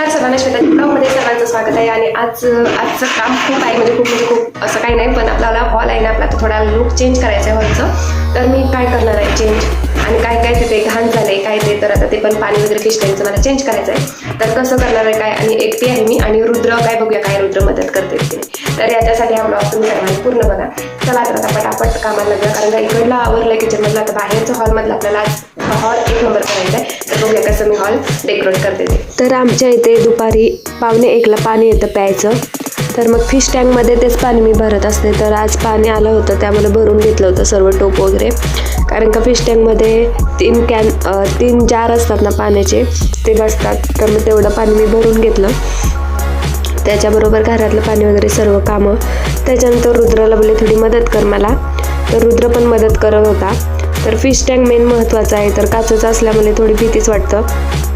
नमस्कार सर्वांना श्वेता ब्लॉगमध्ये सर्वांचं स्वागत आहे. आणि आज आजचं काम खूप आहे म्हणजे खूप म्हणजे खूप असं काही नाही पण आपल्याला हॉल आहे ना आपला थोडा लुक चेंज करायचा आहे हॉलचं तर मी काय करणार आहे चेंज आणि काय काय तिथे घाण झालं ते तर आता ते पण पाणी वगैरे फिश मला चेंज करायचं आहे तर कसं करणार आहे काय? आणि एकटी आहे मी आणि रुद्र काय बघूया काय रुद्र मदत करते तर याच्यासाठी हा ब्लॉग तुम्ही सर्वांनी पूर्ण बघा. चला तर आता पटापट कामाला लागला कारण का इकडला आवरलं किचनमधलं आता बाहेरचं हॉलमधलं आपल्याला हॉल एक नंबर करायचा आहे तर बघूया कसं मी हॉल डेकोरेट करते तर आमच्या इथे दुपारी पावणे एकला पाणी येतं प्यायचं. तर मग फिश टँकमध्ये तेच पाणी मी भरत असते. तर आज पाणी आलं होतं त्यामुळे भरून घेतलं होतं सर्व टोप वगैरे. कारण का फिश टँकमध्ये तीन कॅन तीन जार असतात ना पाण्याचे ते बसतात तर मग तेवढं पाणी मी भरून घेतलं. त्याच्याबरोबर घरातलं पाणी वगैरे सर्व कामं. त्याच्यानंतर रुद्राला बोलले थोडी मदत कर मला. तर रुद्र पण मदत करत होता. तर फिश टँक मेन महत्त्वाचं आहे. तर काचेचं असल्यामुळे थोडी भीतीच वाटतं.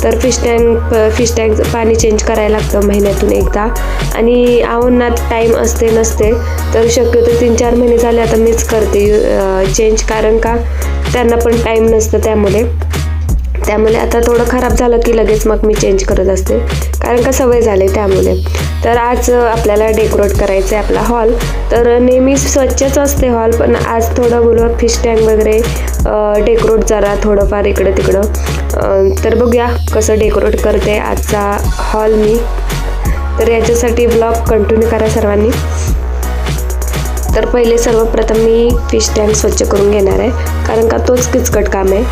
तर फिश टँक फिश टँक पाणी चेंज करायला लागतं महिन्यातून एकदा. आणि आवडण्यात टाईम असते नसते. तर शक्यतो तीन चार महिने झाले आता मीच करते चेंज कारण का? त्यांना पण टाईम नसतं त्यामुळे. त्यामुळे आता थोडं खराब झालं की लगेच मग मी चेंज करत असते. कारण का सवय झाली त्यामुळे. तर आज आपल्याला डेकोरेट करायचं आहे आपला हॉल तर नेहमी स्वच्छच असते हॉल पण आज थोडं बोलू फिश टँक वगैरे डेकोरेट जरा थोडंफार इकडं तिकडं तर बघूया कसं डेकोरेट करते आजचा हॉल मी. तर याच्यासाठी ब्लॉग कंटिन्यू करा सर्वांनी. तर पहिले सर्वप्रथम मी फिश टँक स्वच्छ करून घेणार आहे. कारण का तोच किचकट काम आहे.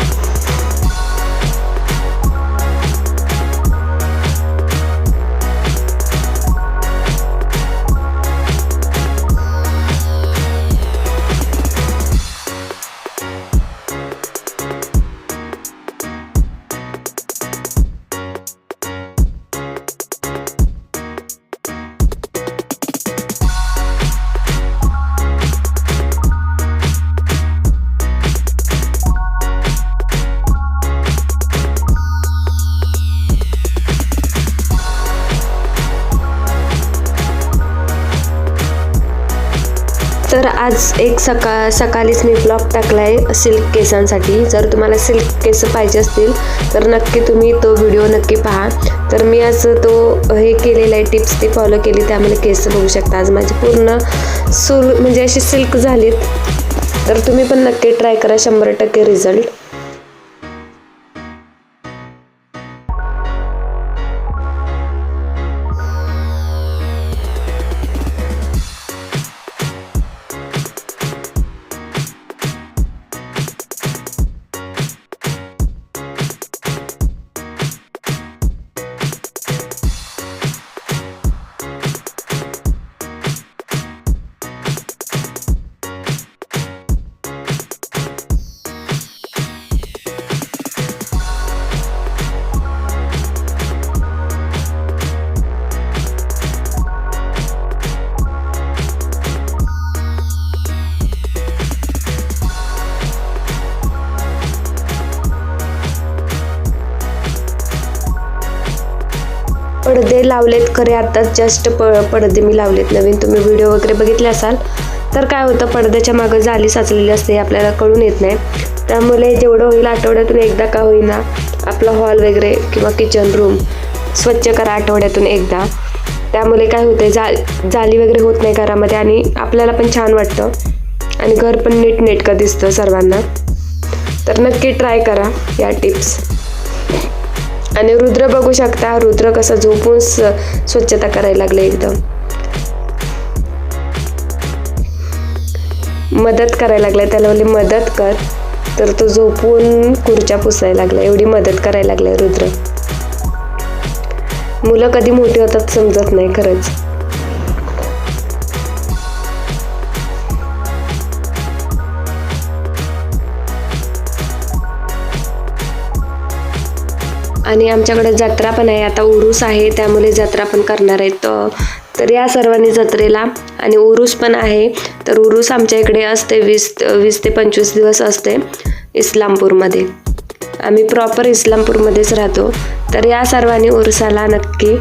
तर आज एक सका सकाळीच मी ब्लॉग टाकला आहे सिल्क केसांसाठी. जर तुम्हाला सिल्क केस पाहिजे असतील तर नक्की तुम्ही तो व्हिडिओ नक्की पहा. तर मी आज तो हे केलेलं आहे टिप्स ती फॉलो केली त्यामुळे केस बघू शकता. आज माझी पूर्ण सुल म्हणजे अशी सिल्क झालीत. तर तुम्ही पण नक्की ट्राय करा शंभर टक्के रिझल्ट पडदे लावलेत खरे आत्ताच जस्ट प पडदे मी लावलेत नवीन. तुम्ही व्हिडिओ वगैरे बघितले असाल तर काय होतं पडद्याच्या मागं जाली साचलेली असते आपल्याला कळून येत नाही. त्यामुळे जेवढं होईल आठवड्यातून एकदा का होईना आपला हॉल वगैरे किंवा किचन रूम स्वच्छ करा आठवड्यातून एकदा. त्यामुळे काय होतं जा जाली वगैरे होत नाही घरामध्ये आणि आपल्याला पण छान वाटतं. आणि घर पण नीटनेटकं दिसतं सर्वांना. तर नक्की ट्राय करा या टिप्स आणि रुद्र बघू शकता रुद्र कसं झोपून स्वच्छता करायला लागले एकदम. मदत करायला लागलाय त्याला बोलले मदत कर. तर तो झोपून खुर्च्या पुसायला लागला एवढी मदत करायला लागलाय रुद्र. मुलं कधी मोठी होतात समजत नाही खरंच. आणि आमच्याकडे जत्रा पण आहे. आता उरूस आहे त्यामुळे जत्रा पण करणार आहेत. तर या सर्वांनी जत्रेला आणि उरूस पण आहे. तर उरूस आमच्या इकडे असते वीस वीस ते पंचवीस दिवस असते इस्लामपूरमध्ये. आम्ही प्रॉपर इस्लामपूरमध्येच राहतो. तर या सर्वांनी उरुसाला नक्की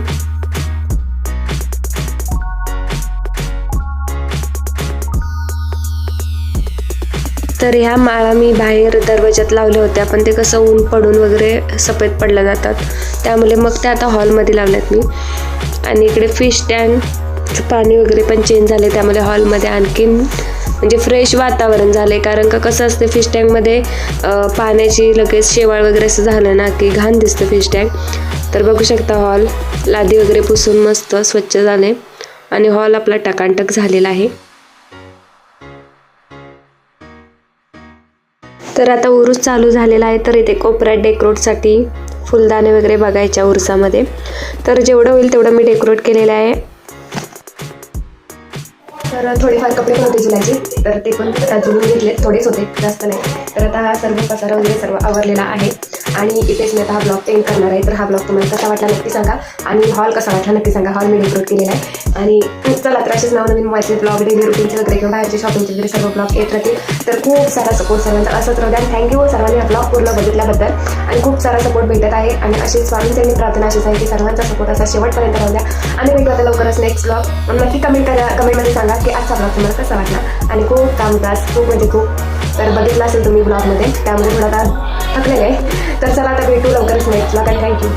तर ह्या माळा मी बाहेर दरवाज्यात लावल्या होत्या पण ते कसं ऊन पडून वगैरे सफेद पडल्या जातात. त्यामुळे मग ते आता हॉलमध्ये लावल्यात मी. आणि इकडे फिश टँक पाणी वगैरे पण चेंज झाले त्यामुळे हॉलमध्ये आणखीन म्हणजे फ्रेश वातावरण झाले कारण का कसं असतं फिश टँकमध्ये पाण्याची लगेच शेवाळ वगैरे असं झालं ना की घाण दिसतं फिश टँक तर बघू शकता हॉल लादी वगैरे पुसून मस्त स्वच्छ झाले आणि हॉल आपला टकाटक झालेला आहे. तर आता उरूस चालू झालेला आहे तर इथे कोपऱ्यात डेकोरेटसाठी फुलदाणे वगैरे बघायच्या उरसामध्ये. तर जेवढं होईल तेवढं मी डेकोरेट केलेलं आहे. तर थोडेफार कपडे पण होते जुलाचे तर ते पण आता जुळून घेतले थोडेच होते जास्त नाही. तर आता हा सर्व पसारा वगैरे सर्व आवरलेला आहे. आणि इथेच मी आता हा ब्लॉग एंड करणार आहे. तर हा ब्लॉग तुम्हाला कसा वाटला नक्की सांगा. आणि हॉल कसा वाटला नक्की सांगा. हॉल मी डेकोरेट केलेला आहे. आणि चला तर असेच नाव नवीन ब्लॉग डेली रुटीनचे वगैरे किंवा बाहेरचे शॉपिंगचे वगैरे सर्व ब्लॉग येत राहतील. तर खूप सारा सपोर्ट सर्वांचा असंच राहू द्या. थँक्यू हो सर्वांनी हा ब्लॉग पूर्ण बघितल्याबद्दल. आणि खूप सारा सपोर्ट भेटत आहे. आणि अशीच स्वामींची प्रार्थना अशीच आहे की सर्वांचा सपोर्ट असा शेवटपर्यंत राहू द्या. आणि भेटू आता लवकरच नेक्स्ट ब्लॉग नक्की कमेंट करा कमेंटमध्ये सांगा की आजचा ब्लॉग तुम्हाला कसा वाटला. आणि खूप काम तास खूप म्हणजे खूप. तर बघितला असेल तुम्ही ब्लॉगमध्ये त्यामध्ये थोडा आता थकलेले आहे. तर चला आता भेटू लवकरच नेक्स्ट ब्लॉग आणि थँक्यू